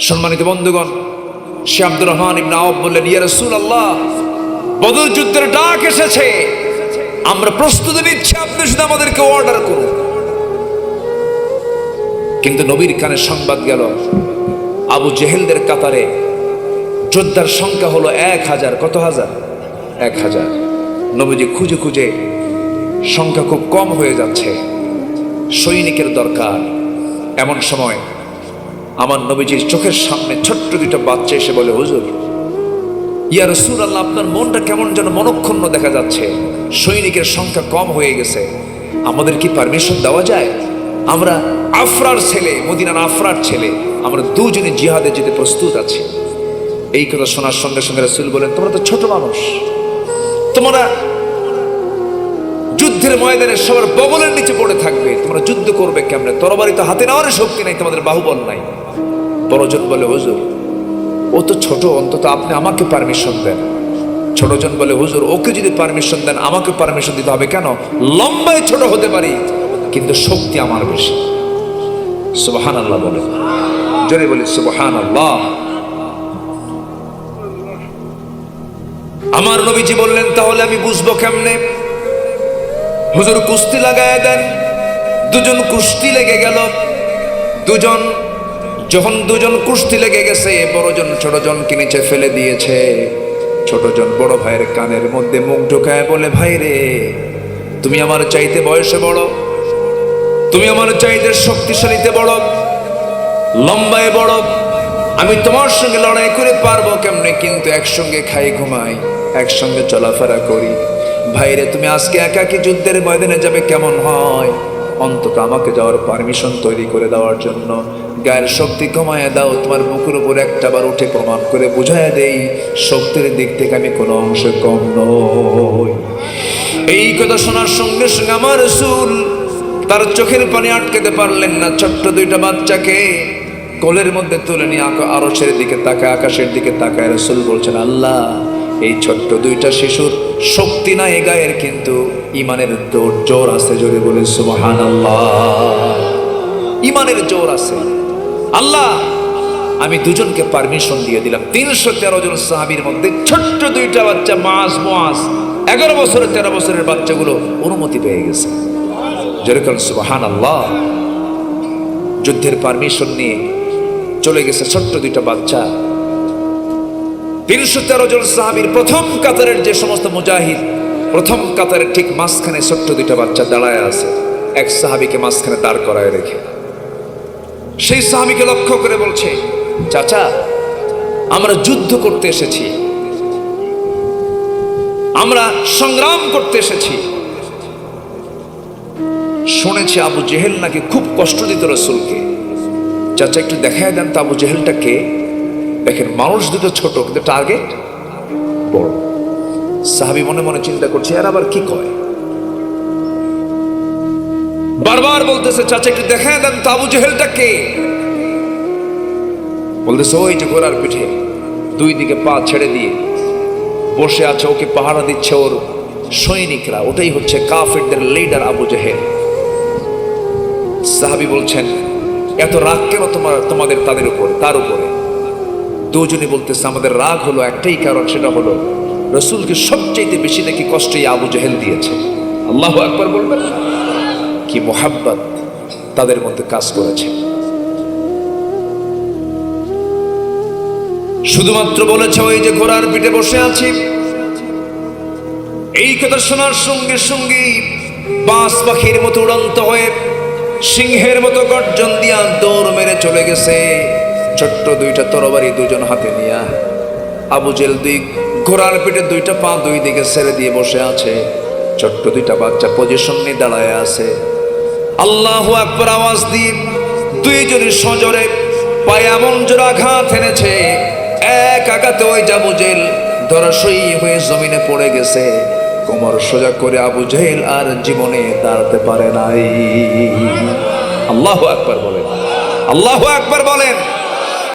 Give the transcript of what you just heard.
সম্মানিত বন্ধুগণ সে আব্দুর রহমান ইবনে আওয়াব বললেন, ইয়া রাসূল আল্লাহ বদর যুদ্ধের ডাক এসেছে। আমরা প্রস্তুতি নিচ্ছি, আপনি শুধু আমাদেরকে অর্ডার করুন। কিন্তু নবীর কানে সংবাদ গেল, আবু জেহেলদের কাতারে যোদ্ধার সংখ্যা হলো এক হাজার। কত হাজার? এক হাজার। নবীজি খুঁজে খুঁজে সংখ্যা খুব কম হয়ে যাচ্ছে। সৈনিকের দরকার। এমন সময় আমার নবীজির চোখের সামনে ছোট্ট দুটো বাচ্চা এসে বলে, হুজুর, ইয়া রসুল আল্লাহ আপনার মনটা কেমন যেন মনক্ষুণ্ণ দেখা যাচ্ছে। সৈনিকের সংখ্যা কম হয়ে গেছে। আমাদের কি পারমিশন দেওয়া যায়? আমরা আফরার ছেলে, মদিনার আফরার ছেলে। আমরা দুজনে জিহাদে যেতে প্রস্তুত আছি। এই কথা শোনার সঙ্গে সঙ্গে রসুল বলেন, তোমরা তো ছোট মানুষ। তোমরা যুদ্ধের ময়দানে সবার বগলের নিচে পড়ে থাকবে। তোমরা যুদ্ধ করবে কেমনে? তরবারি তো হাতে নেওয়ার শক্তি নাই, তোমাদের বাহুবল নাই। বড়জন বলে, হুজুর, ও তো ছোট, অন্তত আপনি আমাকে পারমিশন দেন। ছোটজন বলে, হুজুর, ওকে যদি পারমিশন দেন, আমাকে পারমিশন দিতে হবে কেন? লম্বায় ছোট হতে পারি, কিন্তু শক্তি আমার বেশি। সুবহান আল্লাহ বলে। জোরে বলি সুবহান আল্লাহ আমার নবীজি বললেন, তাহলে আমি বুঝব কেমনে? হুজুর, কুস্তি লাগায় দেন। দুজন কুস্তি লেগে গেল। দুজন যখন দুজন কুস্তি লেগে গেছে, বড়জন ছোটজনকে নিচে ফেলে দিয়েছে। ছোটজন বড় ভাইয়ের কানের মধ্যে মুখ ঢোকায় বলে, ভাই রে, তুমি আমার চাইতে বয়সে বড়। তুমি আমার চাইতে শক্তিশালীতে বড়। লম্বায় বড়। আমি তোমার সঙ্গে লড়াই করে পারব কেমনে? কিন্তু একসঙ্গে খাই, ঘুমাই, একসঙ্গে চলাফেরা করি। ভাইরে তুমি আজকে একাকি যুদ্ধের ময়দানে যাবে কেমন হয়? অন্তত আমাকে যাওয়ার পারমিশন তৈরি করে দেওয়ার জন্য। গায়ের শক্তি কমায় দাও, তোমার মুখের উপর একটা বার উঠে প্রমাণ করে বুঝায় দেই, শক্তির দিক থেকে আমি কোনো অংশে কম নই। এই কথা শোনার সঙ্গে সঙ্গে আমার রসুল তার চোখের পানি আটকাতে পারলেন না। ছোট্ট দুইটা বাচ্চাকে কোলের মধ্যে তুলে নিয়ে আকা- আরশের দিকে তাকায়, আকাশের দিকে তাকায় রসুল বলছেন, আল্লাহ এই ছোট্ট দুইটা শিশুর শক্তি না এ গায়ের, কিন্তু ইমানের জোর জোর আছে জোরে বলে সুবহান ইমানের জোর আছে। আল্লাহ, আমি দুজনকে পারমিশন দিয়ে দিলাম। তিনশো তেরো জন সাহাবির মধ্যে ছোট্ট দুইটা বাচ্চা, মাস মাস, এগারো বছরের তেরো বছরের বাচ্চাগুলো অনুমতি পেয়ে গেছে। যেরকম সুবাহান আল্লাহ যুদ্ধের পারমিশন নিয়ে চলে গেছে ছোট্ট দুইটা বাচ্চা। তিনশো তেরো জন সাহাবির প্রথম কাতারের যে সমস্ত মুজাহিদ, প্রথম কাতারের ঠিক মাঝখানে ছোট্ট দুইটা বাচ্চা দাঁড়ায় আছে। এক সাহাবিকে মাঝখানে দাঁড় করায় রেখে। সেই সাহাবিকে লক্ষ্য করে বলছে, চাচা, আমরা যুদ্ধ করতে এসেছি। আমরা সংগ্রাম করতে এসেছি। শুনেছি আবু জেহেল নাকি খুব কষ্ট দিত রসুলকে। চাচা, একটু দেখায় দেন তো আবু জেহেলটা কে? দেখেন, মানুষ দুটো ছোট, কিন্তু টার্গেট বড়। সাহাবি মনে মনে চিন্তা করছে আর আবার কি কয়? বারবার বলতেছে, চাচা, একটু দেখায় দেন তো, আবু জেহেলটা কে? বলতেছে, ওই যে ঘোড়ার পিঠে, দুই দিকে পা ছেড়ে দিয়ে বসে আছে, ওকে পাহারা দিচ্ছে ওর সৈনিকরা, ওটাই হচ্ছে কাফেরদের লিডার আবু জেহেল। সাহাবি বলছেন, এত রাগ কেন তোমার, তোমাদের তাদের উপর, তার উপরে? দুজনই বলতেছে, আমাদের রাগ হলো একটাই কারণ, সেটা হলো রসুলকে সবচাইতে বেশি নাকি কষ্ট এই আবু জেহেল দিয়েছে। আল্লাহ একবার বলবেন কি মোহাব্বত তাদের মধ্যে কাজ করেছে। শুধুমাত্র বলেছে, ওই যে ঘোড়ার পিঠে বসে আছি। এই কথা শোনার সঙ্গে সঙ্গে বাস পাখির মতো উড়ন্ত হয়ে সিংহের মতো গর্জন দিয়া দৌড় মেরে চলে গেছে। ছোট্ট দুইটা তরবারি দুজন হাতে নিয়া আবু জেল দুই ঘোড়ার পিঠে দুইটা পা দুই দিকে ছেড়ে দিয়ে বসে আছে। ছোট্ট দুইটা বাচ্চা পজিশন নিয়ে দাঁড়ায় আছে। আল্লাহ আকবর আওয়াজ দিয়ে দুইজনের সজরে পায়ে এমন জোর আঘাত এনেছে, এক আঘাতে ওই যাবু জেল ধরাশয়ী হয়ে জমিনে পড়ে গেছে। কোমর সোজা করে আবু জেল আর জীবনে দাঁড়াতে পারে নাই। আল্লাহ আকবার বলেন। আল্লাহ আকবার বলেন।